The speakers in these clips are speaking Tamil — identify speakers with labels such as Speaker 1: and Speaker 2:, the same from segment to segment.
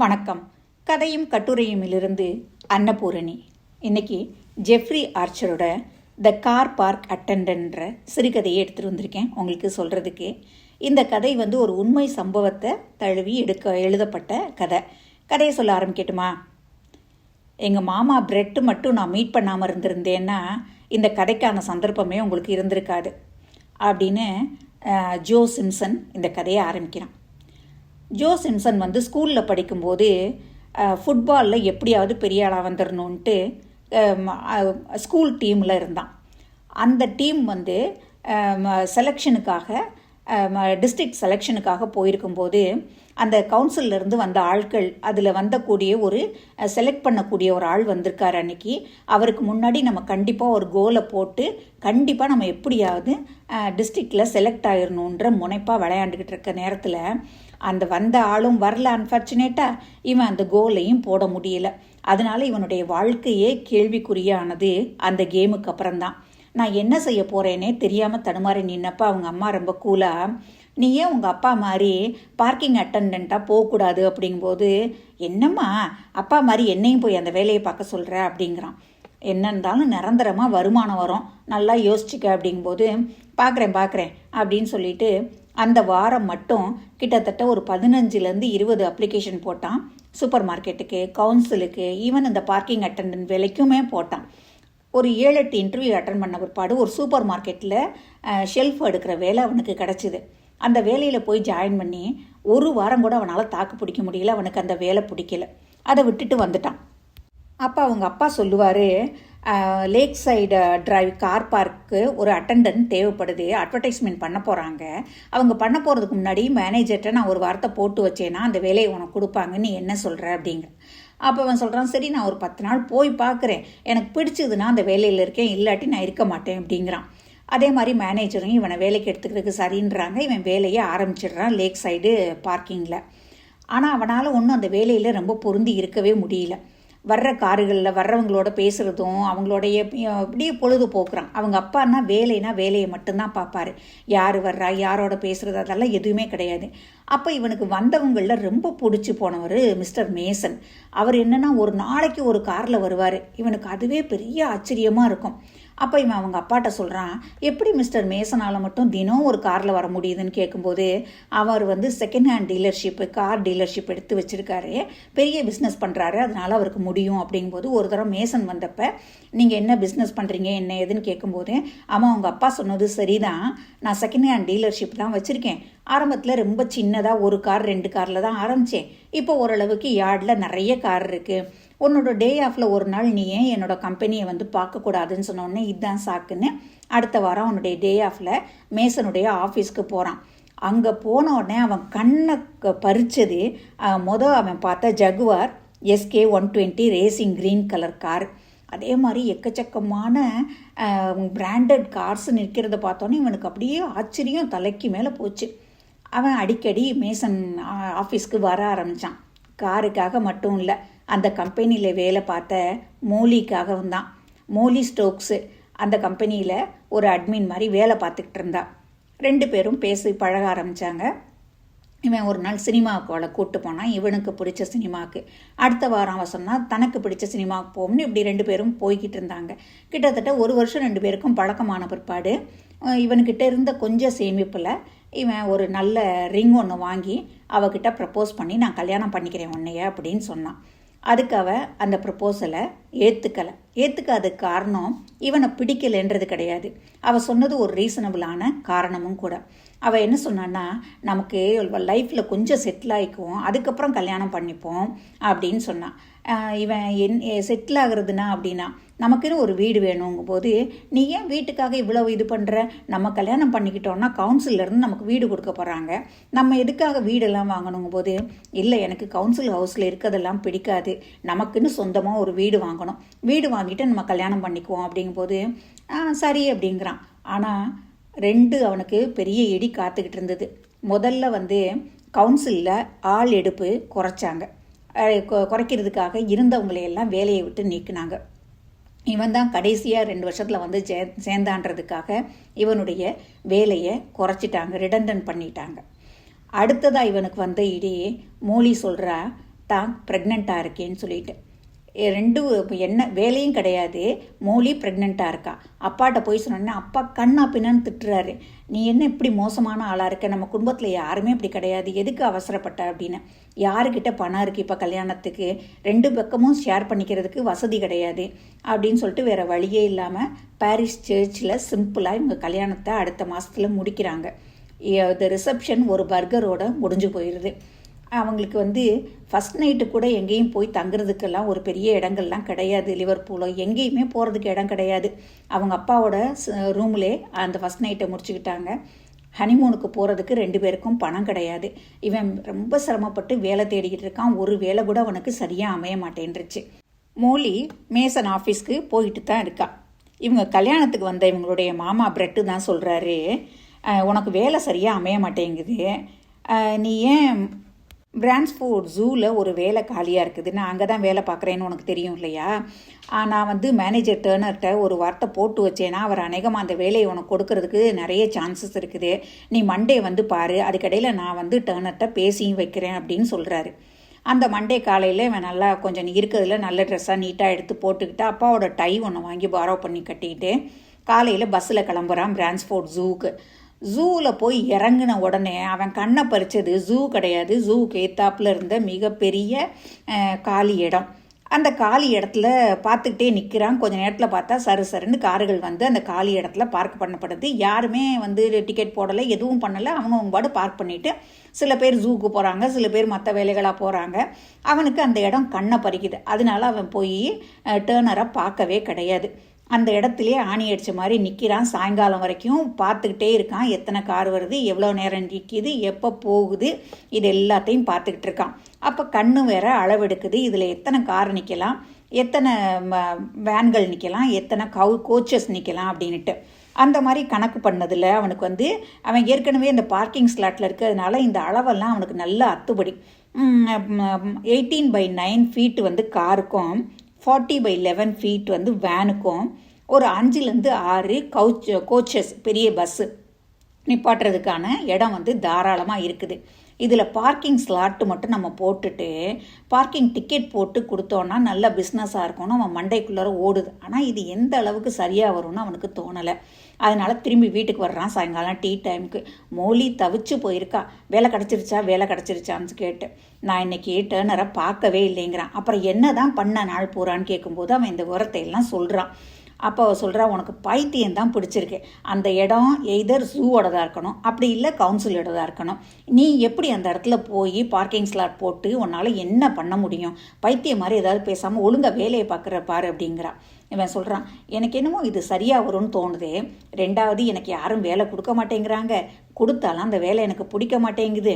Speaker 1: வணக்கம். கதையும் கட்டுரையுமிலிருந்து அன்னபூரணி. இன்னைக்கு ஜெஃப்ரி ஆர்ச்சரோட த கார் பார்க் அட்டண்டன்ற சிறுகதையை எடுத்துகிட்டு வந்திருக்கேன். உங்களுக்கு சொல்கிறதுக்கு இந்த கதை வந்து ஒரு உண்மை சம்பவத்தை தழுவி எடுக்க எழுதப்பட்ட கதை. கதையை சொல்ல ஆரம்பிக்கட்டுமா? எங்கள் மாமா பிரெட்டு மட்டும் நான் மீட் பண்ணாமல் இருந்திருந்தேன்னா இந்த கதைக்கான சந்தர்ப்பமே உங்களுக்கு இருந்திருக்காது. அப்படின்னு ஜோ சிம்சன் இந்த கதையை ஆரம்பிக்கிறான். ஜோ சிம்சன் வந்து ஸ்கூலில் படிக்கும்போது ஃபுட்பாலில் எப்படியாவது பெரிய ஆளாக வந்துடணுன்ட்டு ஸ்கூல் டீமில் இருந்தான். அந்த டீம் வந்து செலெக்ஷனுக்காக டிஸ்ட்ரிக்ட் செலெக்ஷனுக்காக போயிருக்கும்போது அந்த கவுன்சிலிருந்து வந்த ஆட்கள் அதில் வந்தக்கூடிய ஒரு செலக்ட் பண்ணக்கூடிய ஒரு ஆள் வந்திருக்கார் அன்னைக்கு. அவருக்கு முன்னாடி நம்ம கண்டிப்பாக ஒரு கோலை போட்டு கண்டிப்பாக நம்ம எப்படியாவது டிஸ்ட்ரிக்டில் செலக்ட் ஆயிடணுன்ற முனைப்பாக விளையாண்டுக்கிட்டு இருக்க நேரத்தில் அந்த வந்த ஆளும் வரல அன்ஃபார்ச்சுனேட்டாக இவன் அந்த கோலையும் போட முடியல. அதனால இவனுடைய வாழ்க்கையே கேள்விக்குறியானது அந்த கேமுக்கு அப்புறம்தான். நான் என்ன செய்ய போகிறேனே தெரியாமல் தடுமாறி நின்னப்ப அவங்க அம்மா ரொம்ப கூலாக நீ ஏன் உங்கள் அப்பா மாதிரி பார்க்கிங் அட்டண்டண்ட்டாக போகக்கூடாது? அப்படிங்கும்போது என்னம்மா அப்பா மாதிரி என்னையும் போய் அந்த வேலையை பார்க்க சொல்கிற அப்படிங்கிறான். என்ன இருந்தாலும் நிரந்தரமாக வருமானம் வரும். நல்லா யோசிச்சுக்க அப்படிங்கும்போது பார்க்குறேன் பார்க்குறேன் அப்படின்னு சொல்லிட்டு அந்த வாரம் மட்டும் கிட்டத்தட்ட ஒரு பதினஞ்சுலேருந்து இருபது அப்ளிகேஷன் போட்டான். சூப்பர் மார்க்கெட்டுக்கு கவுன்சிலுக்கு ஈவன் இந்த பார்க்கிங் அட்டண்டன்ட் வேலைக்குமே போட்டான். ஒரு ஏழு எட்டு இன்டர்வியூ அட்டன் பண்ண பிற்பாடு ஒரு சூப்பர் மார்க்கெட்டில் ஷெல்ஃப் எடுக்கிற வேலை அவனுக்கு கிடச்சிது. அந்த வேலையில் போய் ஜாயின் பண்ணி ஒரு வாரம் கூட அவனால் தாக்கு பிடிக்க முடியல அவனுக்கு அந்த வேலை பிடிக்கல. அதை விட்டுட்டு வந்துட்டான். அப்போ அவங்க அப்பா சொல்லுவார் lake side drive car park ஒரு அட்டண்டன்ட் தேவைப்படுது அட்வர்டைஸ்மெண்ட் பண்ண போகிறாங்க அவங்க பண்ண போகிறதுக்கு முன்னாடி மேனேஜர்கிட்ட நான் ஒரு வார்த்தை போட்டு வச்சேன்னா அந்த வேலையை உனக்கு கொடுப்பாங்க நீ என்ன சொல்கிற அப்படிங்க. அப்போ அவன் சொல்கிறான் சரி நான் ஒரு பத்து நாள் போய் பார்க்குறேன். எனக்கு பிடிச்சதுன்னா அந்த வேலையில் இருக்கேன் இல்லாட்டி நான் இருக்க மாட்டேன் அப்படிங்கிறான். அதே மாதிரி மேனேஜரும் இவனை வேலைக்கு எடுத்துக்கிறதுக்கு சரின்றாங்க. இவன் வேலையை ஆரம்பிச்சிடுறான் லேக் சைடு பார்க்கிங்கில் ஆனால் அவனால் ஒன்றும் அந்த வேலையில் ரொம்ப பொருந்தி இருக்கவே முடியல. வர்ற காருகளில் வர்றவங்களோட பேசுகிறதும் அவங்களோடைய அப்படியே பொழுது போக்குறான் அவங்க அப்பான்னா வேலைனா வேலையை மட்டும்தான் பார்ப்பாரு. யார் வர்றா யாரோட பேசுகிறது அதெல்லாம் எதுவுமே கிடையாது. அப்போ இவனுக்கு வந்தவங்களில் ரொம்ப பிடிச்சி போனவர் மிஸ்டர் மேசன். அவர் என்னன்னா ஒரு நாளைக்கு ஒரு காரில் வருவார். இவனுக்கு அதுவே பெரிய ஆச்சரியமாக இருக்கும். அப்போ இவன் அவங்க அப்பாட்ட சொல்கிறான் எப்படி மிஸ்டர் மேசனால் மட்டும் தினம் ஒரு காரில் வர முடியுதுன்னு கேட்கும்போது அவர் வந்து second hand dealership car dealership எடுத்து வச்சுருக்காரு. பெரிய பிஸ்னஸ் பண்ணுறாரு அதனால் அவருக்கு முடியும். அப்படிங்கும்போது ஒரு தடவை மேசன் வந்தப்போ நீங்கள் என்ன பிஸ்னஸ் பண்ணுறீங்க என்ன ஏதுன்னு கேட்கும்போது அவன் அவங்க அப்பா சொன்னது சரிதான். நான் செகண்ட் ஹேண்ட் டீலர்ஷிப் தான் வச்சுருக்கேன். ஆரம்பத்தில் ரொம்ப சின்னதாக ஒரு கார் ரெண்டு காரில் தான் ஆரம்பித்தேன் இப்போ ஓரளவுக்கு யார்டில் நிறைய கார் இருக்குது உன்னோட டே ஆஃபில் ஒரு நாள் நீ ஏன் என்னோட கம்பெனியை வந்து பார்க்கக்கூடாதுன்னு சொன்னோடனே இதுதான் சாக்குன்னு அடுத்த வாரம் அவனுடைய டே ஆஃபில் மேசனுடைய ஆஃபீஸ்க்கு போகிறான் அங்கே போன உடனே அவன் கண்ணை பறித்தது பறிச்சது அவன் பார்த்த Jaguar XK one twenty racing green colour car அதே மாதிரி எக்கச்சக்கமான பிராண்டட் கார்ஸ் நிற்கிறத பார்த்தோன்னே இவனுக்கு அப்படியே ஆச்சரியம் தலைக்கு மேலே போச்சு. அவன் அடிக்கடி மேசன் ஆஃபீஸ்க்கு வர ஆரம்பித்தான் காருக்காக மட்டும் இல்லை அந்த கம்பெனியில் வேலை பார்த்த மோலிக்காகவும் தான். மோலி ஸ்டோக்ஸு அந்த கம்பெனியில் ஒரு அட்மின் மாதிரி வேலை பார்த்துக்கிட்டு இருந்தா. ரெண்டு பேரும் பேசி பழக ஆரம்பித்தாங்க இவன் ஒரு நாள் சினிமாவுக்கு அவளை கூப்பிட்டு போனான் இவனுக்கு பிடிச்ச சினிமாவுக்கு. அடுத்த வாரம் அவன் சொன்னால் தனக்கு பிடிச்ச சினிமாவுக்கு போகும்னு இப்படி ரெண்டு பேரும் போய்கிட்டு இருந்தாங்க. கிட்டத்தட்ட ஒரு வருஷம் ரெண்டு பேருக்கும் பழக்கமான பிற்பாடு. இவன்கிட்ட இருந்த கொஞ்சம் சேமிப்பில் இவன் ஒரு நல்ல ரிங் ஒன்று வாங்கி அவகிட்ட ப்ரப்போஸ் பண்ணி நான் கல்யாணம் பண்ணிக்கிறேன் உன்னைய அப்படின்னு சொன்னான். அதுக்கு அவ அந்த ப்ரப்போசலை ஏற்றுக்கலை ஏற்றுக்காத காரணம் இவனை பிடிக்கலைன்றது கிடையாது. அவள் சொன்னது ஒரு ரீசனபிளான காரணமும் கூட. அவள் என்ன சொன்னான்னா நமக்கு லைஃப்பில் கொஞ்சம் செட்டில் ஆகிக்குவோம் அதுக்கப்புறம் கல்யாணம் பண்ணிப்போம். அப்படின்னு சொன்னான் இவன் என் செட்டில் ஆகுறதுனா அப்படின்னா நமக்குன்னு ஒரு வீடு வேணுங்கும் போது நீ ஏன் வீட்டுக்காக இவ்வளவு இது பண்ணுற நம்ம கல்யாணம் பண்ணிக்கிட்டோம்னா கவுன்சிலருந்து நமக்கு வீடு கொடுக்க போகிறாங்க நம்ம எதுக்காக வீடெல்லாம் வாங்கணுங்கும் போது இல்லை எனக்கு கவுன்சில் ஹவுஸில் இருக்கிறதெல்லாம் பிடிக்காது. நமக்குன்னு சொந்தமாக ஒரு வீடு வாங்கணும். வீடு வாங்கிட்டு நம்ம கல்யாணம் பண்ணிக்குவோம். அப்படிங்கும்போது சரி அப்படிங்கிறான். ஆனால் ரெண்டு அவனுக்கு பெரிய இடி காத்துக்கிட்டு இருந்தது. முதல்ல வந்து கவுன்சிலில் ஆள் எடுப்பு குறைச்சாங்க. கொ- குறைக்கிறதுக்காக இருந்தவங்களையெல்லாம் வேலையை விட்டு நீக்கினாங்க. இவன் தான் கடைசியாக ரெண்டு வருஷத்தில் வந்து ஜே சேர்ந்தான்றதுக்காக இவனுடைய வேலையை குறைச்சிட்டாங்க ரிடண்டன் பண்ணிட்டாங்க. அடுத்ததாக இவனுக்கு வந்த இடி மூலி சொல்கிறா தான் ப்ரெக்னெண்ட்டாக இருக்கேன்னு சொல்லிட்டு. ரெண்டு என்ன வேலையும் கிடையாது. மௌலி ப்ரெக்னெண்ட்டாக இருக்கா. அப்பாட்ட போய் சொன்னோன்னே அப்பா கண்ணா பின்னான்னு திட்டுறாரு. நீ என்ன இப்படி மோசமான ஆளாக இருக்க? நம்ம குடும்பத்தில் யாருமே இப்படி கிடையாது. எதுக்கு அவசரப்பட்ட? அப்படின்னு. யாருக்கிட்ட பணம் இருக்குது இப்போ கல்யாணத்துக்கு? ரெண்டு பக்கமும் ஷேர் பண்ணிக்கிறதுக்கு வசதி கிடையாது. அப்படின்னு சொல்லிட்டு வேறு வழியே இல்லாமல் பாரிஸ் சர்ச்சில் சிம்பிளாக இவங்க கல்யாணத்தை அடுத்த மாதத்தில் முடிக்கிறாங்க. த ரிசப்ஷன் ஒரு பர்கரோட முடிஞ்சு போயிடுது அவங்களுக்கு வந்து ஃபஸ்ட் நைட்டு கூட எங்கேயும் போய் தங்குறதுக்கெல்லாம் ஒரு பெரிய இடங்கள்லாம் கிடையாது. லிவர்பூலோ எங்கேயுமே போகிறதுக்கு இடம் கிடையாது. அவங்க அப்பாவோட ரூம்லே அந்த ஃபஸ்ட் நைட்டை முடிச்சுக்கிட்டாங்க. ஹனிமூனுக்கு போகிறதுக்கு ரெண்டு பேருக்கும் பணம் கிடையாது. இவன் ரொம்ப சிரமப்பட்டு வேலை தேடிக்கிட்டு இருக்கான். ஒரு வேலை கூட அவனுக்கு சரியாக அமைய மாட்டேன்ருச்சு மோலி மேசன் ஆஃபீஸ்க்கு போயிட்டு தான் இருக்கா. இவங்க கல்யாணத்துக்கு வந்த இவங்களுடைய மாமா பிரெட்டு தான் சொல்கிறாரு உனக்கு வேலை சரியாக அமைய மாட்டேங்குது. நீ ஏன் பிரான்ஸ்போர்ட் ஜூவில் ஒரு வேலை காலியாக இருக்குது. நான் அங்கே தான் வேலை பார்க்குறேன்னு உனக்கு தெரியும் இல்லையா? நான் வந்து மேனேஜர் டேர்னர்கிட்ட ஒரு வார்த்தை போட்டு வச்சேன்னா அவர் அநேகமாக அந்த வேலையை உனக்கு கொடுக்கறதுக்கு நிறைய சான்சஸ் இருக்குது. நீ மண்டே வந்து பாரு. அதுக்கடையில் நான் வந்து டேர்னர்கிட்ட பேசியும் வைக்கிறேன் அப்படின்னு சொல்கிறாரு அந்த மண்டே காலையில் இவன் நல்லா கொஞ்சம் இருக்கிறதுல நல்ல ட்ரெஸ்ஸாக நீட்டாக எடுத்து போட்டுக்கிட்டு அப்பாவோட டை ஒன்று வாங்கி பாரோ பண்ணி கட்டிக்கிட்டு காலையில் பஸ்ஸில் கிளம்புறான் பிரான்ஸ்போர்ட் ஜூக்கு ஜூவில் போய் இறங்கின உடனே அவன் கண்ணை பறித்தது ஜூ கிடையாது. ஜூவுக்கு ஏத்தாப்புல இருந்த மிகப்பெரிய காலி இடம். அந்த காலி இடத்துல பார்த்துக்கிட்டே நிற்கிறான் கொஞ்ச நேரத்தில் பார்த்தா சரு சருன்னு கார்கள் வந்து அந்த காலி இடத்துல பார்க் பண்ணப்படுது. யாருமே வந்து டிக்கெட் போடலை எதுவும் பண்ணலை. அவங்க அவங்க பாடு பார்க் பண்ணிவிட்டு சில பேர் ஜூக்கு போகிறாங்க சில பேர் மற்ற வேலைகளாக போகிறாங்க அவனுக்கு அந்த இடம் கண்ணை பறிக்குது. அதனால அவன் போய் டேர்னரை பார்க்கவே கிடையாது. அந்த இடத்துலயே ஆணி அடித்த மாதிரி நிற்கிறான் சாயங்காலம் வரைக்கும் பார்த்துக்கிட்டே இருக்கான். எத்தனை கார் வருது எவ்வளோ நேரம் நிற்கிது எப்போ போகுது இது எல்லாத்தையும் பார்த்துக்கிட்டு இருக்கான். அப்போ கண்ணு வேற அளவெடுக்குது. இதில் எத்தனை கார் நிற்கலாம் எத்தனை வேன்கள் நிற்கலாம் எத்தனை கவு கோச்சஸ் நிற்கலாம் அப்படின்ட்டு அந்த மாதிரி கணக்கு பண்ணதில் அவனுக்கு வந்து அவன் ஏற்கனவே இந்த பார்க்கிங் ஸ்லாட்டில் இருக்கிறதுனால இந்த அளவெல்லாம் அவனுக்கு நல்லா அத்துப்படி. எயிட்டீன் பை நைன் ஃபீட் வந்து காருக்கும் ஃபார்ட்டி பை லெவன் ஃபீட் வந்து வேனுக்கும் ஒரு அஞ்சுலேருந்து ஆறு கவுச் கோச்சஸ் பெரிய பஸ்ஸு நிப்பாட்டுறதுக்கான இடம் வந்து தாராளமாக இருக்குது. இதில் பார்க்கிங் ஸ்லாட்டு மட்டும் நம்ம போட்டுட்டு பார்க்கிங் டிக்கெட் போட்டு கொடுத்தோன்னா நல்ல பிஸ்னஸாக இருக்கும்னு அவன் மண்டைக்குள்ளார ஓடுது. ஆனால் இது எந்த அளவுக்கு சரியாக வரும்னு அவனுக்கு தோணலை. அதனால் திரும்பி வீட்டுக்கு வர்றான் சாயங்காலம் டீ டைமுக்கு மோலி தவிச்சு போயிருக்கா. வேலை கிடச்சிருச்சா? வேலை கிடச்சிருச்சான்னு கேட்டு. நான் இன்னைக்கு டேர்னரை பார்க்கவே இல்லைங்கிறான். அப்புறம் என்ன தான் பண்ண நாள் பூரான்னு கேட்கும்போது அவன் இந்த உரத்தையெல்லாம் எல்லாம் சொல்கிறான் அப்போ அவள் சொல்கிறா உனக்கு பைத்தியம் தான் பிடிச்சிருக்கு. அந்த இடம் எய்தர் ஜூவோடதாக இருக்கணும் அப்படி இல்லை கவுன்சிலோடதாக இருக்கணும். நீ எப்படி அந்த இடத்துல போய் பார்க்கிங் ஸ்லாட் போட்டு உன்னால் என்ன பண்ண முடியும்? பைத்தியம் மாதிரி ஏதாவது பேசாமல் ஒழுங்காக வேலையை பார்க்குற பாரு அப்படிங்கிறா. இவன் சொல்கிறான் எனக்கு என்னமோ இது சரியாக வரும்னு தோணுது. ரெண்டாவது எனக்கு யாரும் வேலை கொடுக்க மாட்டேங்கிறாங்க. கொடுத்தாலும் அந்த வேலை எனக்கு பிடிக்க மாட்டேங்குது.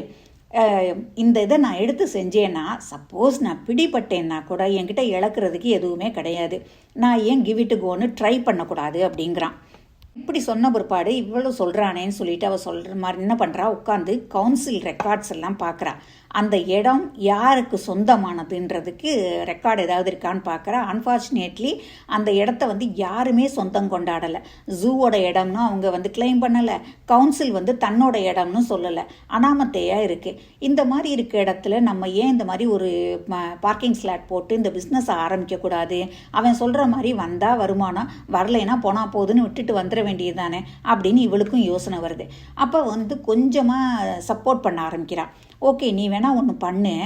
Speaker 1: இந்த இதை நான் எடுத்து செஞ்சேன்னா சப்போஸ் நான் பிடிபட்டேன்னா கூட என்கிட்ட இழக்கிறதுக்கு எதுவுமே கிடையாது. நான் ஏன் கிவ் இட் கோன்னு ட்ரை பண்ணக்கூடாது அப்படிங்கிறான். இப்படி சொன்ன பிற்பாடு இவ்வளோ சொல்கிறானேன்னு சொல்லிட்டு அவள் சொல்கிற மாதிரி என்ன பண்ணுறா உட்காந்து கவுன்சில் ரெக்கார்ட்ஸ் எல்லாம் பார்க்குறா அந்த இடம் யாருக்கு சொந்தமானதுன்றதுக்கு ரெக்கார்டு ஏதாவது இருக்கான்னு பார்க்குறா அன்ஃபார்ச்சுனேட்லி அந்த இடத்த வந்து யாருமே சொந்தம் கொண்டாடலை. ஜூவோட இடம்னு அவங்க வந்து கிளைம் பண்ணலை. கவுன்சில் வந்து தன்னோட இடம்னு சொல்லலை. அனாமத்தையாக இருக்குது இந்த மாதிரி இருக்க இடத்துல நம்ம ஏன் இந்த மாதிரி ஒரு பார்க்கிங் ஸ்லாட் போட்டு இந்த பிஸ்னஸ் ஆரம்பிக்கக்கூடாது? அவன் சொல்கிற மாதிரி வந்தால் வருமானம் வரலைன்னா போனால் போகுதுன்னு விட்டுட்டு வந்துட வேண்டியது தானே அப்படின்னு இவளுக்கும் யோசனை வருது. அப்போ வந்து கொஞ்சமாக சப்போர்ட் பண்ண ஆரம்பிக்கிறான் ஓகே நீ வேணால் ஒன்று பண்ணு.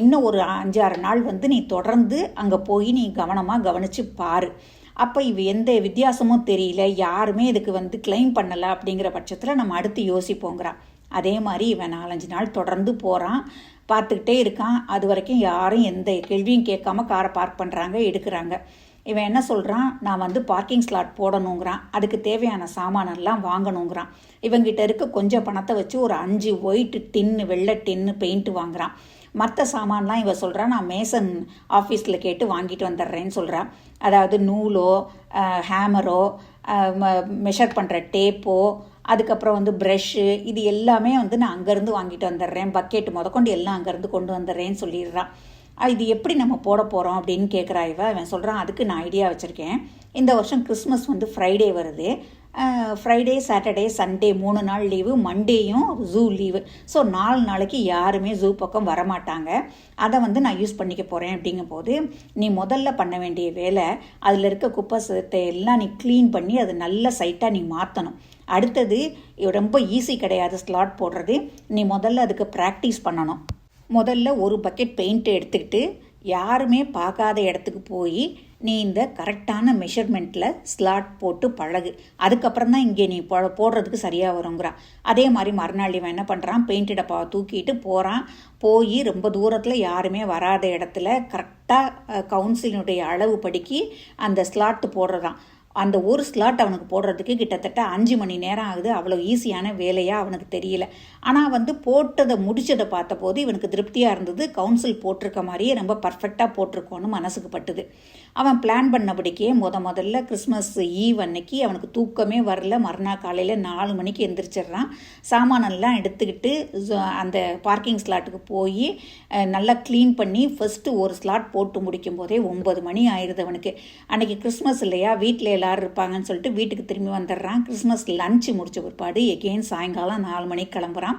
Speaker 1: இன்னும் ஒரு அஞ்சாறு நாள் வந்து நீ தொடர்ந்து அங்கே போய் நீ கவனமாக கவனித்து பாரு. அப்போ இவ எந்த வித்தியாசமும் தெரியல. யாருமே இதுக்கு வந்து கிளைம் பண்ணலை. அப்படிங்கிற பட்சத்தில் நம்ம அடுத்து யோசிப்போங்கிறான் அதே மாதிரி இவன் நாலஞ்சு நாள் தொடர்ந்து போகிறான் பார்த்துக்கிட்டே இருக்கான். அது வரைக்கும் யாரும் எந்த கேள்வியும் கேட்காம காரை பார்க் பண்ணுறாங்க எடுக்கிறாங்க. இவன் என்ன சொல்கிறான் நான் வந்து பார்க்கிங் ஸ்லாட் போடணுங்கிறான். அதுக்கு தேவையான சாமானெல்லாம் வாங்கணுங்கிறான். இவங்கிட்ட இருக்க கொஞ்சம் பணத்தை வச்சு ஒரு அஞ்சு ஒயிட் டின்னு வெள்ளை டின்னு பெயிண்ட் வாங்குறான். மற்ற சாமான்லாம் இவன் சொல்கிறான் நான் மேசன் ஆஃபீஸில் கேட்டு வாங்கிட்டு வந்துடுறேன்னு சொல்கிறான் அதாவது நூலோ ஹேமரோ மெஷர் பண்ணுற டேப்போ அதுக்கப்புறம் வந்து ப்ரெஷ்ஷு இது எல்லாமே வந்து நான் அங்கேருந்து வாங்கிட்டு வந்துடுறேன். பக்கெட் முதக்கொண்டு எல்லாம் அங்கேருந்து கொண்டு வந்துடுறேன்னு சொல்லிடுறான். இது எப்படி நம்ம போட போகிறோம் அப்படின்னு கேட்குறா இவ. அவன் சொல்கிறான் அதுக்கு நான் ஐடியா வச்சுருக்கேன். இந்த வருஷம் கிறிஸ்மஸ் வந்து ஃப்ரைடே வருது. ஃப்ரைடே சாட்டர்டே சண்டே மூணு நாள் லீவு மண்டேயும் ஜூ லீவு ஸோ நாலு நாளைக்கு யாருமே ஜூ பக்கம் வரமாட்டாங்க. அதை வந்து நான் யூஸ் பண்ணிக்க போகிறேன் அப்படிங்கும் போது நீ முதல்ல பண்ண வேண்டிய வேலை அதில் இருக்க குப்பை சத்தை எல்லாம் நீ க்ளீன் பண்ணி அது நல்ல சைட்டாக நீ மாற்றணும் அடுத்தது ரொம்ப ஈஸி கிடையாது ஸ்லாட் போடுறது. நீ முதல்ல அதுக்கு ப்ராக்டிஸ் பண்ணணும். முதல்ல ஒரு பக்கெட் பெயிண்ட்டை எடுத்துக்கிட்டு யாருமே பார்க்காத இடத்துக்கு போய் நீ இந்த கரெக்டான மெஷர்மெண்ட்டில் ஸ்லாட் போட்டு பழகு. அதுக்கப்புறம் தான் இங்கே நீ போ போடுறதுக்கு சரியாக வருங்கிறான் அதே மாதிரி மறுநாள் இவன் என்ன பண்ணுறான் பெயிண்ட் டப்பாவை தூக்கிட்டு போகிறான் போய் ரொம்ப தூரத்தில் யாருமே வராத இடத்துல கரெக்டாக கவுன்சிலினுடைய அளவு படிக்கி அந்த ஸ்லாட் போடுறதான் அந்த ஒரு ஸ்லாட் அவனுக்கு போடுறதுக்கு கிட்டத்தட்ட அஞ்சு மணி நேரம் ஆகுது. அவ்வளோ ஈஸியான வேலையாக அவனுக்கு தெரியல. ஆனால் வந்து போட்டதை முடிச்சதை பார்த்தபோது இவனுக்கு திருப்தியாக இருந்தது. கவுன்சில் போட்டிருக்க மாதிரியே ரொம்ப பர்ஃபெக்டாக போட்டிருக்கோன்னு மனசுக்கு பட்டுது. அவன் பிளான் பண்ணபடிக்கே முத முதல்ல கிறிஸ்மஸ் ஈவ் அன்னைக்கு அவனுக்கு தூக்கமே வரல. மறுநாள் காலையில் நாலு மணிக்கு எந்திரிச்சிடுறான். சாமானெல்லாம் எடுத்துக்கிட்டு அந்த பார்க்கிங் ஸ்லாட்டுக்கு போய் நல்லா க்ளீன் பண்ணி ஃபஸ்ட்டு ஒரு ஸ்லாட் போட்டு முடிக்கும் போதே ஒம்பது மணி ஆயிடுது அவனுக்கு. அன்றைக்கி கிறிஸ்மஸ் இல்லையா? வீட்டில் எல்லோரும் இருப்பாங்கன்னு சொல்லிட்டு வீட்டுக்கு திரும்பி வந்துடுறான். கிறிஸ்மஸ் லஞ்சு முடிச்ச பிற்பாடு எகெயின் சாயங்காலம் நாலு மணிக்கு கிளம்புறான்.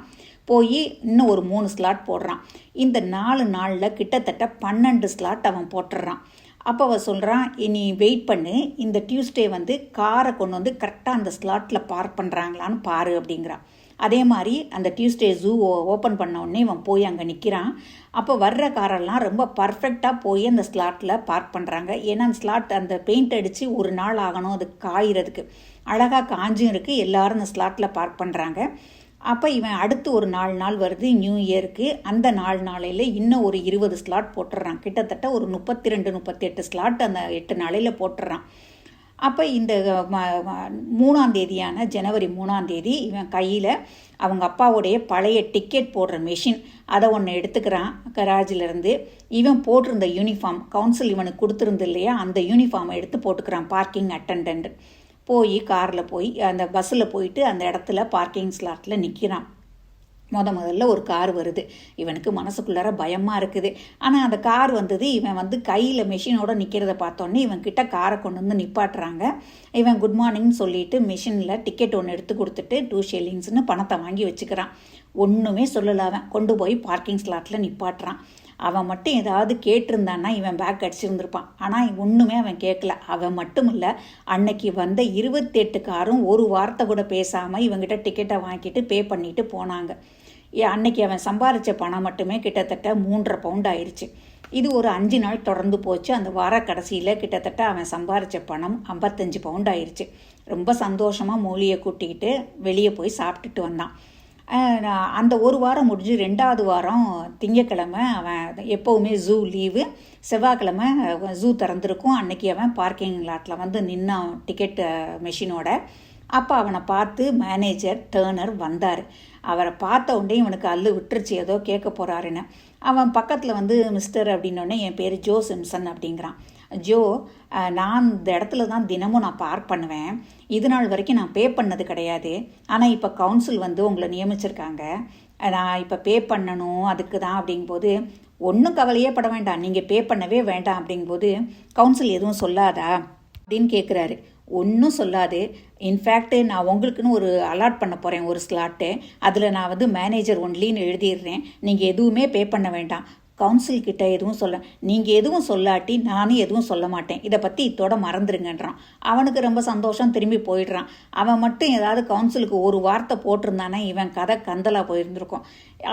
Speaker 1: போய் இன்னும் ஒரு மூணு ஸ்லாட் போடுறான். இந்த நாலு நாளில் கிட்டத்தட்ட பன்னெண்டு ஸ்லாட் அவன் போட்டுடுறான் அப்போ அவள் சொல்கிறான் நீ வெயிட் பண்ணு. இந்த டியூஸ்டே வந்து காரை கொண்டு வந்து கரெக்டாக அந்த ஸ்லாட்டில் பார்க் பண்ணுறாங்களான்னு பாரு அப்படிங்கிறான். அதே மாதிரி அந்த டியூஸ்டே ஜூ ஓப்பன் பண்ண உடனே இவன் போய் அங்கே நிற்கிறான் அப்போ வர்ற காரெல்லாம் ரொம்ப பர்ஃபெக்டாக போய் அந்த ஸ்லாட்டில் பார்க் பண்ணுறாங்க ஏன்னா அந்த ஸ்லாட் அந்த பெயிண்ட் அடித்து ஒரு நாள் ஆகணும் அது காயிறதுக்கு. அழகாக காஞ்சும் இருக்குது எல்லோரும் அந்த ஸ்லாட்டில் பார்க் பண்ணுறாங்க அப்போ இவன் அடுத்து ஒரு நாலு நாள் வருது நியூ இயருக்கு அந்த நாலு நாளையில் இன்னும் ஒரு இருபது ஸ்லாட் போட்டுடுறான் கிட்டத்தட்ட ஒரு முப்பத்தி ரெண்டு முப்பத்தி எட்டு ஸ்லாட் அந்த எட்டு நாளையில் போட்டுடுறான் அப்போ இந்த மூணாம் தேதியான ஜனவரி மூணாம் தேதி இவன் கையில் அவங்க அப்பாவுடைய பழைய டிக்கெட் போடுற மெஷின் அதை ஒன்று எடுத்துக்கிறான். கராஜிலேருந்து இவன் போட்டிருந்த யூனிஃபார்ம் கவுன்சில் இவனுக்கு கொடுத்துருந்து இல்லையா? அந்த யூனிஃபார்மை எடுத்து போட்டுக்கிறான். பார்க்கிங் அட்டண்டன்ட் போய் காரில் போய் அந்த பஸ்ஸில் போயிட்டு அந்த இடத்துல பார்க்கிங் ஸ்லாட்டில் நிற்கிறான் முத முதல்ல ஒரு கார் வருது. இவனுக்கு மனசுக்குள்ளார பயமாக இருக்குது. ஆனால் அந்த கார் வந்தது இவன் வந்து கையில் மிஷினோட நிற்கிறத பார்த்தோன்னே இவன் கிட்ட காரை கொண்டு வந்து நிப்பாட்டுறாங்க. இவன் குட் மார்னிங்னு சொல்லிட்டு மிஷினில் டிக்கெட் ஒன்று எடுத்து கொடுத்துட்டு டூ ஷெல்லிங்ஸ்னு பணத்தை வாங்கி வச்சுக்கிறான். ஒன்றுமே சொல்லலை அவன். கொண்டு போய் பார்க்கிங் ஸ்லாட்டில் நிப்பாட்டுறான். அவன் மட்டும் ஏதாவது கேட்டிருந்தான்னா இவன் பேக் அடிச்சிருந்திருப்பான். ஆனால் ஒன்றுமே அவன் கேட்கல. அவன் மட்டும் இல்லை அன்னைக்கு வந்த இருபத்தெட்டு காரும் ஒரு வார்த்தை கூட பேசாமல் இவங்கிட்ட டிக்கெட்டை வாங்கிட்டு பே பண்ணிட்டு போனாங்க. அன்னைக்கு அவன் சம்பாரித்த பணம் மட்டுமே கிட்டத்தட்ட மூன்றரை பவுண்ட் ஆயிடுச்சு இது ஒரு அஞ்சு நாள் தொடர்ந்து போச்சு. அந்த வார கடைசியில் கிட்டத்தட்ட அவன் சம்பாரித்த பணம் ஐம்பத்தஞ்சு பவுண்ட் ஆயிடுச்சு ரொம்ப சந்தோஷமாக மூலியை கூட்டிக்கிட்டு வெளியே போய் சாப்பிட்டுட்டு வந்தான். அந்த ஒரு வாரம் முடிஞ்சு ரெண்டாவது வாரம் திங்கக்கிழமை அவன் எப்போவுமே ஜூ லீவு செவ்வாய்க்கிழமை ஜூ திறந்துருக்கும். அன்னைக்கு அவன் பார்க்கிங் லாட்டில் வந்து நின்னான் டிக்கெட் மெஷினோட அப்போ அவனை பார்த்து மேனேஜர் டேர்னர் வந்தார். அவரை பார்த்த உடனே இவனுக்கு அல்லு விட்டுருச்சு ஏதோ கேட்க போகிறாருன்னு அவன் பக்கத்தில் வந்து மிஸ்டர் அப்படின்னோடனே என் பேர் ஜோ சிம்சன் அப்படிங்கிறான். ஜோ நான் இந்த இடத்துல தான் தினமும் நான் பார்க் பண்ணுவேன். இது நாள் வரைக்கும் நான் பே பண்ணது கிடையாது. ஆனால் இப்போ கவுன்சில் வந்து உங்களை நியமிச்சிருக்காங்க. நான் இப்போ பே பண்ணணும் அதுக்கு தான் அப்படிங்கும்போது ஒன்றும் கவலையே பட வேண்டாம். நீங்கள் பே பண்ணவே வேண்டாம் அப்படிங்கும்போது கவுன்சில் எதுவும் சொல்லாதா அப்படின்னு கேட்குறாரு ஒன்றும் சொல்லாது. இன்ஃபேக்ட்டு நான் உங்களுக்குன்னு ஒரு அலாட் பண்ண போகிறேன் ஒரு ஸ்லாட்டு அதில் நான் வந்து மேனேஜர் ஒன்லின்னு எழுதிடுறேன். நீங்கள் எதுவுமே பே பண்ண வேண்டாம். கவுன்சில் கிட்ட எதுவும் சொல்ல நீங்கள் எதுவும் சொல்லாட்டி நானும் எதுவும் சொல்ல மாட்டேன். இதை பற்றி இத்தோட மறந்துடுங்கன்றான் அவனுக்கு ரொம்ப சந்தோஷம் திரும்பி போயிடுறான். அவன் மட்டும் ஏதாவது கவுன்சிலுக்கு ஒரு வார்த்தை போட்டிருந்தானே இவன் கதை கந்தலாக போயிருந்திருக்கும்.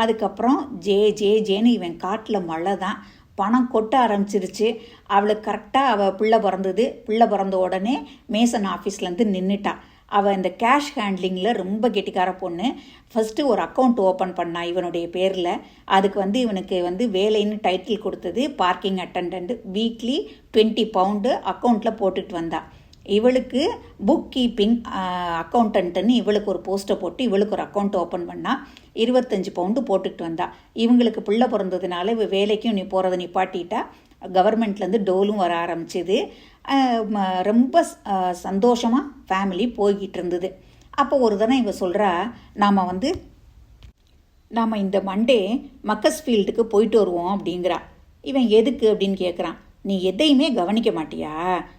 Speaker 1: அதுக்கப்புறம் ஜே ஜே ஜேன்னு இவன் காட்டில் மழை தான். பணம் கொட்ட ஆரம்பிச்சிருச்சு. அவளுக்கு கரெக்டாக அவள் பிள்ளை பிறந்தது. பிள்ளை பிறந்த உடனே மேசன் ஆஃபீஸ்லேருந்து நின்றுட்டாள் அவள் இந்த கேஷ் ஹேண்ட்லிங்கில் ரொம்ப கெட்டிக்கார பொண்ணு. ஃபஸ்ட்டு ஒரு அக்கௌண்ட் ஓப்பன் பண்ணா இவனுடைய பேரில். அதுக்கு வந்து இவனுக்கு வந்து வேலைன்னு டைட்டில் கொடுத்தது. Parking attendant weekly twenty pound அக்கௌண்ட்டில் போட்டுட்டு வந்தாள் இவளுக்கு புக் கீப்பிங் அக்கௌண்டன்ட்டுன்னு இவளுக்கு ஒரு போஸ்ட்டை போட்டு இவளுக்கு ஒரு அக்கௌண்ட் ஓப்பன் பண்ணால் இருபத்தஞ்சு பவுண்டு போட்டுக்கிட்டு வந்தா. இவங்களுக்கு பிள்ளை பிறந்ததுனால இவ வேலைக்கும் நீ போகிறத நிப்பாட்டிட்டா. கவர்மெண்ட்லேருந்து டோலும் வர ஆரம்பிச்சிது. ரொம்ப சந்தோஷமாக ஃபேமிலி போய்கிட்டு இருந்தது. அப்போ ஒரு தடவை இவ சொல்கிறா நாம் வந்து நாம் இந்த மண்டே மக்கஸ் ஃபீல்டுக்கு போயிட்டு வருவோம் அப்படிங்கிறா. இவன் எதுக்கு அப்படின்னு கேட்குறான் நீ எதையுமே கவனிக்க மாட்டியா?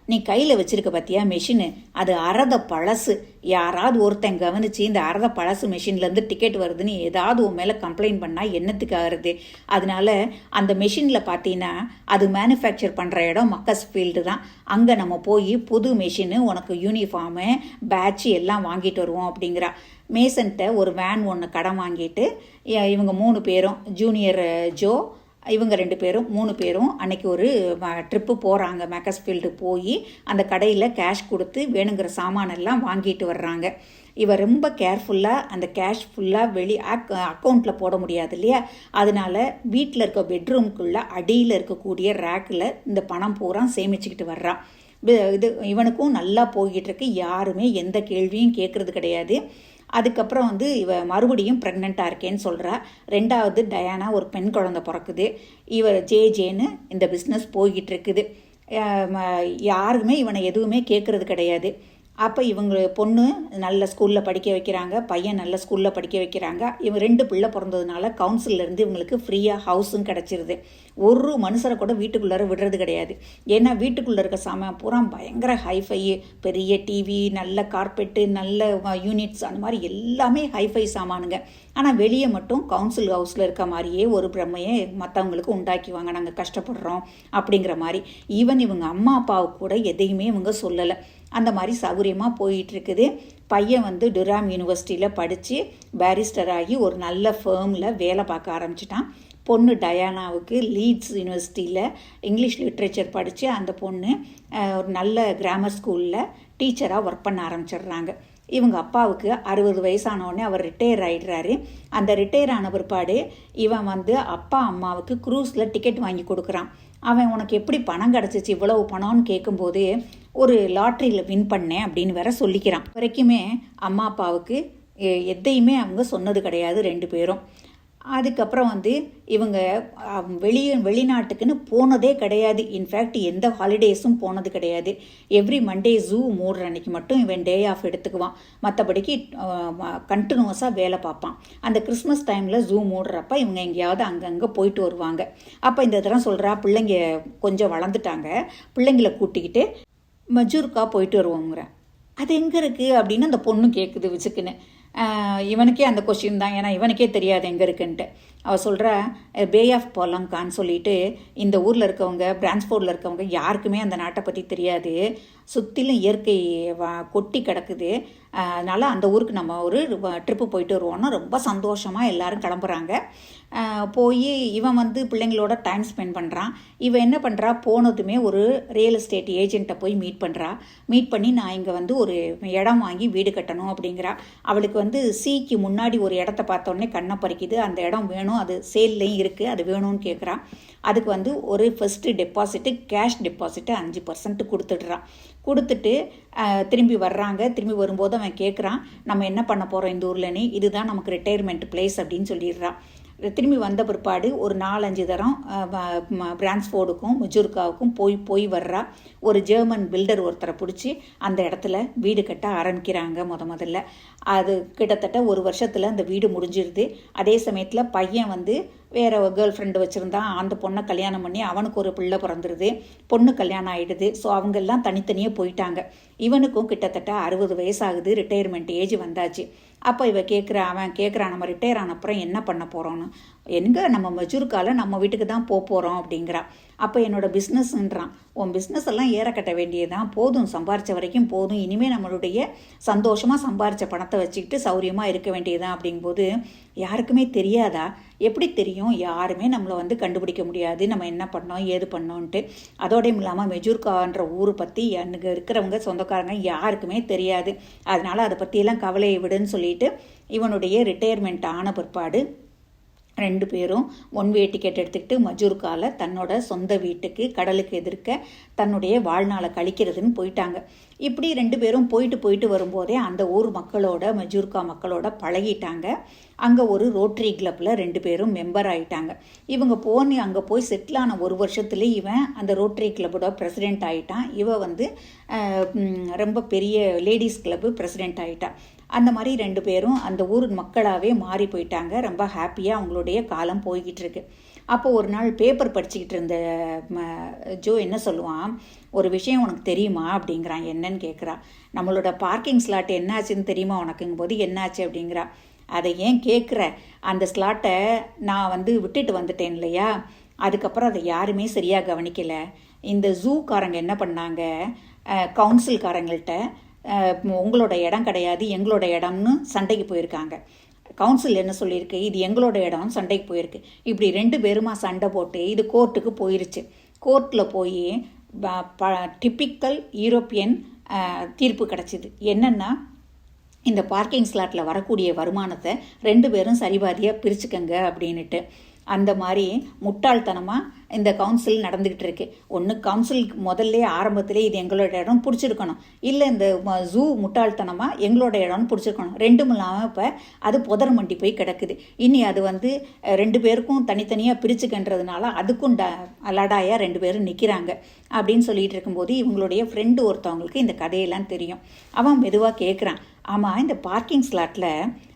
Speaker 1: நீ கையில் வச்சிருக்க பார்த்தியா மெஷினு அது அறத பழசு. யாராவது ஒருத்தன் கவனிச்சு இந்த அறத பழசு மெஷின்லேருந்து டிக்கெட் வருதுன்னு ஏதாவது உன் மேலே கம்ப்ளைண்ட் பண்ணால் என்னத்துக்கு ஆகுறது? அதனால அந்த மெஷினில் பார்த்தீங்கன்னா அது மேனுஃபேக்சர் பண்ணுற இடம் மக்கஸ் ஃபீல்டு தான். அங்கே நம்ம போய் புது மெஷினு உனக்கு யூனிஃபார்மு பேட்ச் எல்லாம் வாங்கிட்டு வருவோம் அப்படிங்கிறா. மேசன்ட்ட ஒரு வேன் ஒன்று கடன் வாங்கிட்டு இவங்க மூணு பேரும் ஜூனியர் ஜோ இவங்க ரெண்டு பேரும் மூணு பேரும் அன்னைக்கு ஒரு ட்ரிப்பு போகிறாங்க மேக்கஸ்ஃபீல்டு போய் அந்த கடையில் கேஷ் கொடுத்து வேணுங்கிற சாமானெல்லாம் வாங்கிட்டு வர்றாங்க. இவர் ரொம்ப கேர்ஃபுல்லாக அந்த கேஷ் ஃபுல்லாக வெளி அக் அக்கௌண்ட்டில் போட முடியாது இல்லையா? அதனால வீட்டில் இருக்க பெட்ரூம்குள்ளே அடியில் இருக்கக்கூடிய ரேக்கில் இந்த பணம் பூரா சேமிச்சுக்கிட்டு வர்றான் இது இவனுக்கும் நல்லா போய்கிட்டு இருக்கு. யாருமே எந்த கேள்வியும் கேட்குறது கிடையாது. அதுக்கப்புறம் வந்து இவ மறுபடியும் ப்ரெக்னெண்ட்டாக இருக்கேன்னு சொல்கிறா ரெண்டாவது டயானா ஒரு பெண் குழந்தை பிறக்குது. இவர் ஜே ஜேன்னு இந்த பிஸ்னஸ் போய்கிட்டு இருக்குது. ம- யாருமே இவனை எதுவுமே கேட்குறது கிடையாது. அப்போ இவங்க பொண்ணு நல்ல ஸ்கூலில் படிக்க வைக்கிறாங்க பையன் நல்ல ஸ்கூலில் படிக்க வைக்கிறாங்க. இவங்க ரெண்டு பிள்ளை பிறந்ததுனால கவுன்சிலருந்து இவங்களுக்கு ஃப்ரீயாக ஹவுஸும் கிடச்சிருது. ஒரு மனுஷரை கூட வீட்டுக்குள்ளார விடுறது கிடையாது. ஏன்னா வீட்டுக்குள்ளே இருக்க சாமான் பூரா பயங்கர ஹைஃபை பெரிய டிவி நல்ல கார்பெட்டு நல்ல யூனிட்ஸ் அந்த மாதிரி எல்லாமே ஹைஃபை சாமானுங்க. ஆனால் வெளியே மட்டும் கவுன்சில் ஹவுஸில் இருக்க மாதிரியே ஒரு பிரமையை மற்றவங்களுக்கு உண்டாக்கிவாங்க நாங்கள் கஷ்டப்படுறோம் அப்படிங்கிற மாதிரி. ஈவன் இவங்க அம்மா அப்பாவுக்கு கூட எதையுமே இவங்க சொல்லலை. அந்த மாதிரி சௌகரியமாக போயிட்டுருக்குது. பையன் வந்து டுராம் யூனிவர்சிட்டியில் படித்து பேரிஸ்டர் ஆகி ஒரு நல்ல ஃபேமில் வேலை பார்க்க ஆரம்பிச்சிட்டான். பொண்ணு டயானாவுக்கு லீட்ஸ் யூனிவர்சிட்டியில் இங்கிலீஷ் லிட்ரேச்சர் படித்து அந்த பொண்ணு ஒரு நல்ல கிராமர் ஸ்கூலில் டீச்சராக ஒர்க் பண்ண ஆரம்பிச்சிடுறாங்க. இவங்க அப்பாவுக்கு அறுபது வயசான உடனே அவர் ரிட்டையர் ஆகிடுறாரு அந்த ரிட்டையர் ஆன பிற்பாடு இவன் வந்து அப்பா அம்மாவுக்கு க்ரூஸில் டிக்கெட் வாங்கி கொடுக்குறான். அவன் உனக்கு எப்படி பணம் கிடச்சிச்சு? இவ்வளவு பணம்னு கேட்கும்போது ஒரு லாட்ரியில் வின் பண்ணேன் அப்படின்னு வேற சொல்லிக்கிறான். வரைக்குமே அம்மா அப்பாவுக்கு எதையுமே அவங்க சொன்னது கிடையாது ரெண்டு பேரும். அதுக்கப்புறம் வந்து இவங்க வெளியே வெளிநாட்டுக்குன்னு போனதே கிடையாது. இன்ஃபேக்ட் எந்த ஹாலிடேஸும் போனது கிடையாது. எவ்ரி மண்டே ஜூ மூடுற அன்னைக்கு மட்டும் இவன் டே ஆஃப் எடுத்துக்குவான். மற்றபடிக்கு கண்டினியூஸாக வேலை பார்ப்பான். அந்த கிறிஸ்மஸ் டைமில் ஜூ மூடுறப்ப இவங்க எங்கேயாவது அங்கங்கே போயிட்டு வருவாங்க. அப்போ இந்த தரம் சொல்கிறா பிள்ளைங்க கொஞ்சம் வளர்ந்துட்டாங்க. பிள்ளைங்கள கூட்டிக்கிட்டு மஜூர்க்கா போயிட்டு வருவோங்கிறேன் அது எங்கே இருக்குது அப்படின்னு அந்த பொண்ணு கேட்குது விசுக்குன்னு. இவனுக்கே அந்த கொஸ்டின் தான். ஏன்னா இவனுக்கே தெரியாது எங்கே இருக்குன்ட்டு. அவள் சொல்கிறா பே ஆஃப் போலங்கான்னு சொல்லிட்டு இந்த ஊரில் இருக்கவங்க பிரான்ஸ்போர்டில் இருக்கவங்க யாருக்குமே அந்த நாட்டை பற்றி தெரியாது. சுற்றிலும் இயற்கை வா கொட்டி கிடக்குது. அதனால் அந்த ஊருக்கு நம்ம ஒரு ட்ரிப்பு போயிட்டு வருவோம்னா ரொம்ப சந்தோஷமாக எல்லோரும் கிளம்புறாங்க. போய் இவன் வந்து பிள்ளைங்களோட டைம் ஸ்பெண்ட் பண்ணுறான் இவன் என்ன பண்ணுறா போனதுமே ஒரு ரியல் எஸ்டேட் ஏஜென்ட்டை போய் மீட் பண்ணுறா மீட் பண்ணி நான் இங்கே வந்து ஒரு இடம் வாங்கி வீடு கட்டணும் அப்படிங்கிறா. அவளுக்கு வந்து சீக்கு முன்னாடி ஒரு இடத்த பார்த்தோன்னே கண்ணை பறிக்குது. அந்த இடம் வேணும் அது சேல்லையும் இருக்குது அது வேணும்னு கேட்குறா அதுக்கு வந்து ஒரு ஃபஸ்ட்டு டெபாசிட்டு கேஷ் டெபாசிட்டு அஞ்சு பர்சன்ட் கொடுத்துடுறான் கொடுத்துட்டு திரும்பி வர்றாங்க. திரும்பி வரும்போது அவன் கேட்குறான் நம்ம என்ன பண்ண போகிறோம் இந்த ஊரில் நீ? இதுதான் நமக்கு ரிட்டையர்மெண்ட் பிளேஸ் அப்படின்னு சொல்லிடுறான் திரும்பி வந்த பிற்பாடு ஒரு நாலஞ்சு தரம் பிரான்ஸ்ஃபோர்டுக்கும் முஜூர்காவுக்கும் போய் போய் வர்றா. ஒரு ஜெர்மன் பில்டர் ஒருத்தரை பிடிச்சி அந்த இடத்துல வீடு கட்ட ஆரம்பிக்கிறாங்க முத முதல்ல. அது கிட்டத்தட்ட ஒரு வருஷத்தில் அந்த வீடு முடிஞ்சிருது. அதே சமயத்தில் பையன் வந்து வேற கேர்ள் ஃப்ரெண்டு வச்சுருந்தான் அந்த பொண்ணை கல்யாணம் பண்ணி அவனுக்கு ஒரு பிள்ளை பிறந்துருது. பொண்ணு கல்யாணம் ஆகிடுது ஸோ அவங்க எல்லாம் தனித்தனியாக போயிட்டாங்க. இவனுக்கும் கிட்டத்தட்ட அறுபது வயசாகுது. ரிட்டையர்மெண்ட் ஏஜ் வந்தாச்சு. அப்போ இவ கேட்குற அவன் கேட்குறான் நம்ம ரிட்டையர் ஆன அப்புறம் என்ன பண்ண போகிறோன்னு எங்க நம்ம மெச்சூர்கால நம்ம வீட்டுக்கு தான் போக போகிறோம் அப்படிங்கிறா. அப்போ என்னோட பிஸ்னஸ்ன்றான் உன் பிஸ்னஸ் எல்லாம் ஏற கட்ட வேண்டியதுதான். போதும் சம்பாரித்த வரைக்கும் போதும். இனிமேல் நம்மளுடைய சந்தோஷமாக சம்பாரித்த பணத்தை வச்சுக்கிட்டு சௌரியமாக இருக்க வேண்டியதுதான் அப்படிங்கும்போது யாருக்குமே தெரியாதா? எப்படி தெரியும்? யாருமே நம்மளை வந்து கண்டுபிடிக்க முடியாது. நம்ம என்ன பண்ணோம் ஏது பண்ணோன்ட்டு. அதோடையும் இல்லாமல் மெஜூர்கான்ற ஊரை பற்றி எனக்கு இருக்கிறவங்க சொந்தக்காரங்க யாருக்குமே தெரியாது. அதனால் அதை பற்றியெல்லாம் கவலையை விடுன்னு சொல்லி சொல்லிட்டு இவனுடைய ரிட்டையர்மெண்ட் ஆன பிற்பாடு ரெண்டு பேரும் ஒன் வே டிக்கெட் எடுத்துக்கிட்டு மஜூர்கால தன்னோட சொந்த வீட்டுக்கு கடலுக்கு எதிர்க்க தன்னுடைய வாழ்நாளை கழிக்கிறதுன்னு போயிட்டாங்க. இப்படி ரெண்டு பேரும் போயிட்டு போயிட்டு வரும்போதே அந்த ஊர் மக்களோட மஜூர்கா மக்களோட பழகிட்டாங்க. அங்கே ஒரு ரோட்ரி கிளப்பில் ரெண்டு பேரும் மெம்பர் ஆகிட்டாங்க இவங்க போன அங்கே போய் செட்டில் ஆன ஒரு வருஷத்துலேயே இவன் அந்த ரோட்ரி கிளப்போட பிரசிடென்ட் ஆகிட்டான் இவ வந்து ரொம்ப பெரிய லேடிஸ் கிளப்பு பிரசிடென்ட் ஆகிட்டான் அந்த மாதிரி ரெண்டு பேரும் அந்த ஊர் மக்களாகவே மாறி போயிட்டாங்க. ரொம்ப ஹாப்பியாக அவங்களுடைய காலம் போய்கிட்டு இருக்கு அப்போ ஒரு நாள் பேப்பர் படிச்சுக்கிட்டு இருந்த ம, ஜோ என்ன சொல்லுவான்? ஒரு விஷயம் உனக்கு தெரியுமா? அப்படிங்கிறான். என்னன்னு கேட்குறா. நம்மளோட பார்க்கிங் ஸ்லாட் என்னாச்சுன்னு தெரியுமா உனக்குங்கும் போது என்னாச்சு அப்படிங்கிறா. அதை ஏன் கேட்குற? அந்த ஸ்லாட்டை நான் வந்து விட்டுட்டு வந்துட்டேன் இல்லையா? அதுக்கப்புறம் அதை யாருமே சரியாக கவனிக்கலை. இந்த ஜூக்காரங்க என்ன பண்ணாங்க? கவுன்சில்காரங்கள்ட்ட உங்களோட இடம் கிடையாது எங்களோட இடம்னு சண்டைக்கு போயிருக்காங்க. கவுன்சில் என்ன சொல்லியிருக்கு? இது எங்களோட இடம் சண்டைக்கு போயிருக்கு. இப்படி ரெண்டு பேருமா சண்டை போட்டு இது கோர்ட்டுக்கு போயிருச்சு. கோர்ட்டில் போய் ப டிப்பிக்கல் யூரோப்பியன் தீர்ப்பு கிடச்சிது. என்னென்னா இந்த பார்க்கிங் ஸ்லாட்டில் வரக்கூடிய வருமானத்தை ரெண்டு பேரும் சரிபாதியாக பிரிச்சுக்கங்க அப்படின்னுட்டு. அந்த மாதிரி முட்டாள்தனமாக இந்த கவுன்சில் நடந்துக்கிட்டு இருக்கு. ஒன்று கவுன்சில் முதல்ல ஆரம்பத்திலே இது எங்களோட இடம் பிடிச்சிருக்கணும். இல்லை இந்த ஜூ முட்டாள்தனமாக எங்களோட இடம்னு பிடிச்சிருக்கணும். ரெண்டும் இல்லாமல் இப்போ அது புதர் மண்டி போய் கிடக்குது. இனி அது வந்து ரெண்டு பேருக்கும் தனித்தனியாக பிரிச்சுக்கன்றதுனால அதுக்கும் ட லடாயாக ரெண்டு பேரும் நிற்கிறாங்க அப்படின்னு சொல்லிட்டு இருக்கும்போது இவங்களுடைய ஃப்ரெண்டு ஒருத்தவங்களுக்கு இந்த கதையெல்லாம் தெரியும். அவன் மெதுவாக கேட்குறான் ஆமாம் இந்த பார்க்கிங் ஸ்லாட்டில்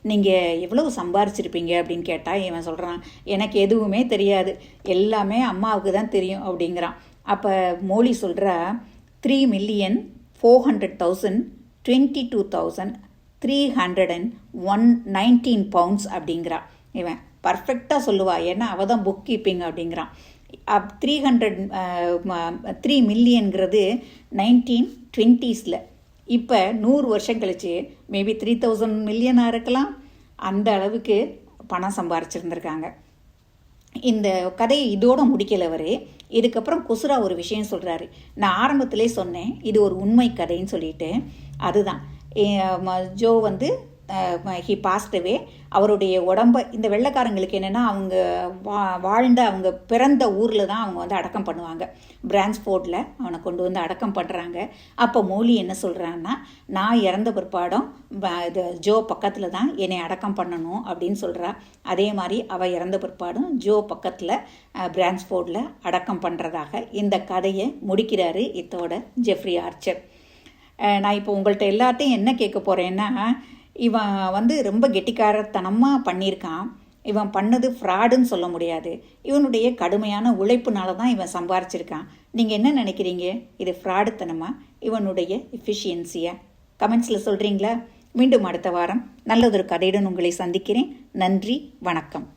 Speaker 1: நீங்கள் எவ்வளவு சம்பாரிச்சிருப்பீங்க அப்படின்னு கேட்டால் இவன் சொல்கிறான் எனக்கு எதுவுமே தெரியாது. எல்லாமே அம்மாவுக்கு தான் தெரியும் அப்படிங்கிறான். அப்போ மோலி சொல்கிறா three million four hundred thousand twenty two thousand three hundred and one nineteen pounds அப்படிங்கிறா. இவன் பர்ஃபெக்டாக சொல்லுவா ஏன்னா அவள் தான் புக் கீப்பிங் அப்படிங்கிறான். அப் த்ரீ ஹண்ட்ரட் த்ரீ மில்லியன்கிறது நைன்டீன் டுவெண்ட்டீஸில் இப்போ நூறு வருஷம் கழிச்சு மேபி த்ரீ தௌசண்ட் மில்லியனாக இருக்கலாம். அந்த அளவுக்கு பணம் சம்பாரிச்சிருந்துருக்காங்க. இந்த கதையை இதோட முடிக்கல அவர். இதுக்கப்புறம் குசுரா ஒரு விஷயம் சொல்கிறாரு நான் ஆரம்பத்திலே சொன்னேன் இது ஒரு உண்மை கதைன்னு சொல்லிட்டு. அதுதான். ஜோ வந்து ஹி பாஸ்டவே அவருடைய உடம்ப இந்த வெள்ளைக்காரங்களுக்கு என்னென்னா அவங்க வா வாழ்ந்த அவங்க பிறந்த ஊரில் தான் அவங்க வந்து அடக்கம் பண்ணுவாங்க. பிரான்ஸ்போர்ட்டில் அவனை கொண்டு வந்து அடக்கம் பண்ணுறாங்க அப்போ மோலி என்ன சொல்கிறான்னா நான் இறந்த பிற்பாடும் இது ஜோ பக்கத்தில் தான் என்னை அடக்கம் பண்ணணும் அப்படின்னு சொல்கிறா அதே மாதிரி அவள் இறந்த பிற்பாடும் ஜோ பக்கத்தில் பிரான்ஸ்போர்ட்டில் அடக்கம் பண்ணுறதாக இந்த கதையை முடிக்கிறாரு இத்தோட ஜெஃப்ரி ஆர்ச்சர். நான் இப்போ உங்கள்கிட்ட எல்லாத்தையும் என்ன கேட்க போகிறேன்னா இவன் வந்து ரொம்ப கெட்டிக்காரத்தனமாக பண்ணியிருக்கான். இவன் பண்ணது ஃப்ராடுன்னு சொல்ல முடியாது. இவனுடைய கடுமையான உழைப்புனால தான் இவன் சம்பாரிச்சிருக்கான். நீங்கள் என்ன நினைக்கிறீங்க? இது ஃப்ராடுத்தனமா? இவனுடைய எஃபிஷியன்சியா கமெண்ட்ஸில் சொல்கிறீங்களா மீண்டும் அடுத்த வாரம் நல்லதொரு கதையுடன் உங்களை சந்திக்கிறேன். நன்றி வணக்கம்.